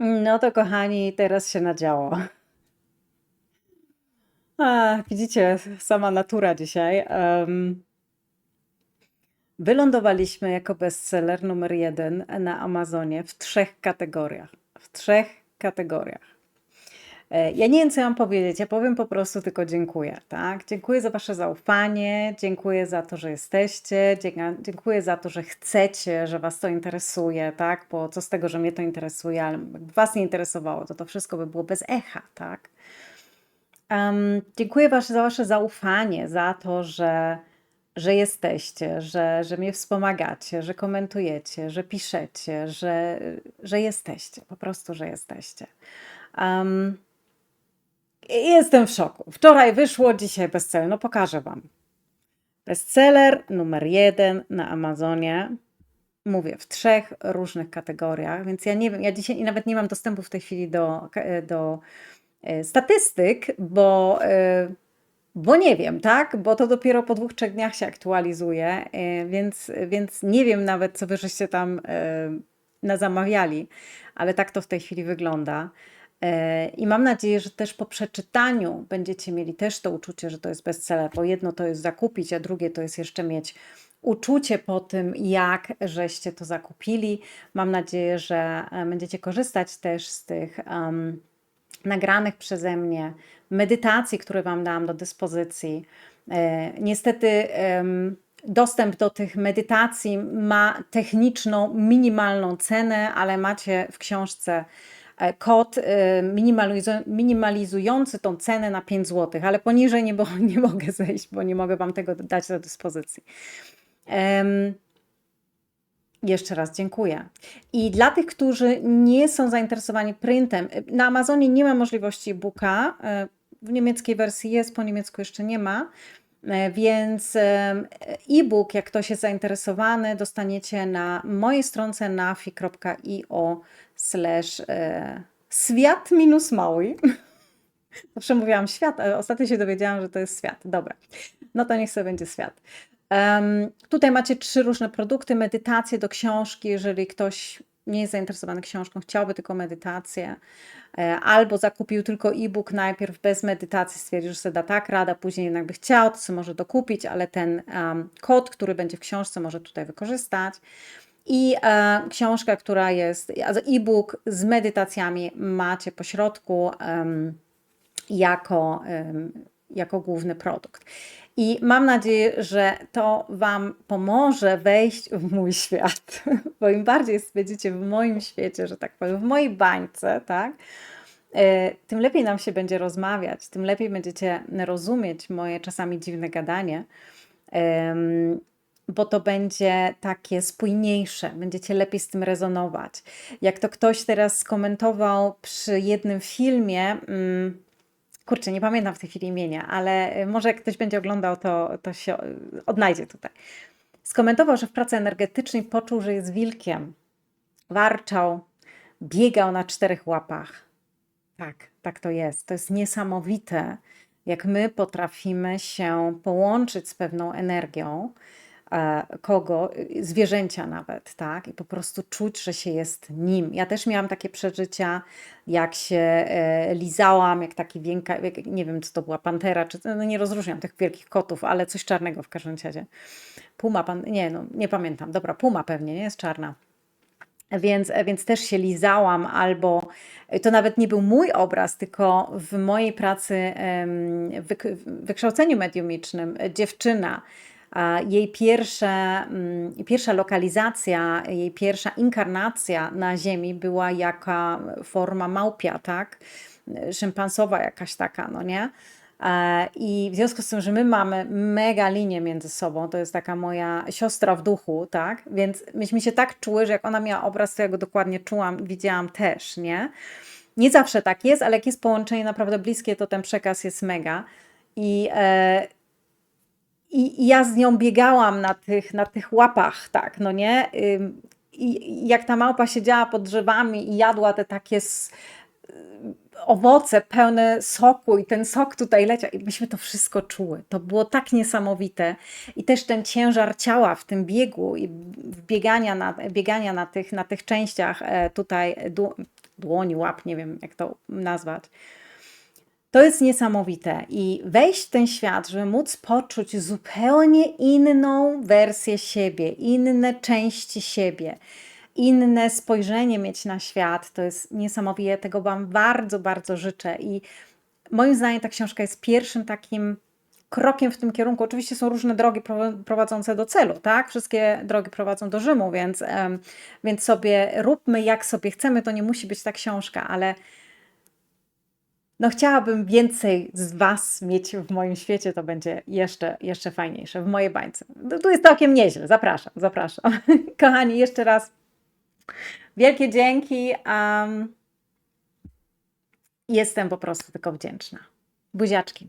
No to kochani, teraz się nadziało. A, widzicie, sama natura dzisiaj. Um, wylądowaliśmy jako bestseller numer jeden na Amazonie w trzech kategoriach. W trzech kategoriach. E, Ja nie wiem, co mam powiedzieć. Ja powiem po prostu tylko dziękuję. Tak? Dziękuję za Wasze zaufanie, dziękuję za to, że jesteście, dziękuję- za to, że chcecie, że Was to interesuje, tak? Bo co z tego, że mnie to interesuje, ale jakby Was nie interesowało, to to wszystko by było bez echa, tak? Em, dziękuję was, za Wasze zaufanie, za to, że, że jesteście, że, że mnie wspomagacie, że komentujecie, że piszecie, że, że jesteście, po prostu, że jesteście. I jestem w szoku. Wczoraj wyszło, dzisiaj bestseller. No pokażę Wam. Bestseller numer jeden na Amazonie. Mówię, w trzech różnych kategoriach, więc ja nie wiem, ja dzisiaj nawet nie mam dostępu w tej chwili do, do e, statystyk, bo, e, bo nie wiem, tak? Bo to dopiero po dwóch, trzech dniach się aktualizuje, e, więc, więc nie wiem nawet, co wy żeście tam e, nazamawiali, ale tak to w tej chwili wygląda. E, I mam nadzieję, że też po przeczytaniu będziecie mieli też to uczucie, że to jest bestseller, bo jedno to jest zakupić, a drugie to jest jeszcze mieć uczucie po tym, jak żeście to zakupili. Mam nadzieję, że e, będziecie korzystać też z tych um, nagranych przeze mnie medytacji, które Wam dałam do dyspozycji. E, niestety em, dostęp do tych medytacji ma techniczną, minimalną cenę, ale macie w książce kod e, minimalizu- minimalizujący tą cenę na 5 zł, ale poniżej nie, bo, nie mogę zejść, bo nie mogę Wam tego dać do dyspozycji. Em, jeszcze raz dziękuję. I dla tych, którzy nie są zainteresowani printem, na Amazonie nie ma możliwości e-booka. e, W niemieckiej wersji jest, po niemiecku jeszcze nie ma. E, Więc e-book, jak ktoś jest zainteresowany, dostaniecie na mojej stronce nafi.io slash e, świat minus mały. Zawsze mówiłam świat, ale ostatnio się dowiedziałam, że to jest świat. Dobra, no to niech sobie będzie świat. Em, tutaj macie trzy różne produkty, medytacje do książki, jeżeli ktoś nie jest zainteresowany książką, chciałby tylko medytację, e, albo zakupił tylko e-book najpierw bez medytacji, stwierdził, że sobie da tak rada, później jednak by chciał, to sobie może dokupić, ale ten em, kod, który będzie w książce, może tutaj wykorzystać. I e, książka, która jest, e-book z medytacjami macie po środku em, jako, em, jako główny produkt. I mam nadzieję, że to Wam pomoże wejść w mój świat, bo im bardziej będziecie w moim świecie, że tak powiem, w mojej bańce, tak, e, tym lepiej nam się będzie rozmawiać, tym lepiej będziecie rozumieć moje czasami dziwne gadanie, bo to będzie takie spójniejsze, będziecie lepiej z tym rezonować. Jak to ktoś teraz skomentował przy jednym filmie, mm, kurczę, nie pamiętam w tej chwili imienia, ale y, może jak ktoś będzie oglądał, to, to się y, odnajdzie tutaj. Skomentował, że w pracy energetycznej poczuł, że jest wilkiem. Warczał, biegał na czterech łapach. Tak, tak to jest. To jest niesamowite, jak my potrafimy się połączyć z pewną energią kogo, y, zwierzęcia nawet, tak? I po prostu czuć, że się jest nim. Ja też miałam takie przeżycia, jak się e, lizałam, jak taki wienka, jak, nie wiem, co to była, pantera, czy no nie rozróżniam tych wielkich kotów, ale coś czarnego w każdym razie. Puma, pan, nie, no nie pamiętam. Dobra, puma pewnie, nie jest czarna. Więc, więc też się lizałam, albo to nawet nie był mój obraz, tylko w mojej pracy, w wykształceniu mediumicznym, dziewczyna, jej pierwsze, mm, pierwsza lokalizacja, jej pierwsza inkarnacja na Ziemi była jaka forma małpia, tak? Szympansowa jakaś taka, no nie? E, I w związku z tym, że my mamy mega linię między sobą, to jest taka moja siostra w duchu, tak? Więc myśmy się tak czuły, że jak ona miała obraz, to ja go dokładnie czułam, widziałam też, nie? Nie zawsze tak jest, ale jak jest połączenie naprawdę bliskie, to ten przekaz jest mega. I, e, i, ja z nią biegałam na tych, na tych łapach, tak, no nie? I jak ta małpa siedziała pod drzewami i jadła te takie s- owoce pełne soku i ten sok tutaj leciał i myśmy to wszystko czuły. To było tak niesamowite i też ten ciężar ciała w tym biegu i biegania na, biegania na, tych, na tych częściach e, tutaj du, dłoni, łap, nie wiem jak to nazwać. To jest niesamowite i wejść w ten świat, żeby móc poczuć zupełnie inną wersję siebie, inne części siebie, inne spojrzenie mieć na świat, to jest niesamowite. Tego Wam bardzo, bardzo życzę i moim zdaniem ta książka jest pierwszym takim krokiem w tym kierunku. Oczywiście są różne drogi pro- prowadzące do celu, tak? Wszystkie drogi prowadzą do Rzymu, więc, więc sobie róbmy jak sobie chcemy. To nie musi być ta książka, ale no chciałabym więcej z Was mieć w moim świecie, to będzie jeszcze, jeszcze fajniejsze, w mojej bańce. No, tu jest całkiem nieźle, zapraszam, zapraszam. Kochani, jeszcze raz wielkie dzięki. Um, jestem po prostu tylko wdzięczna. Buziaczki.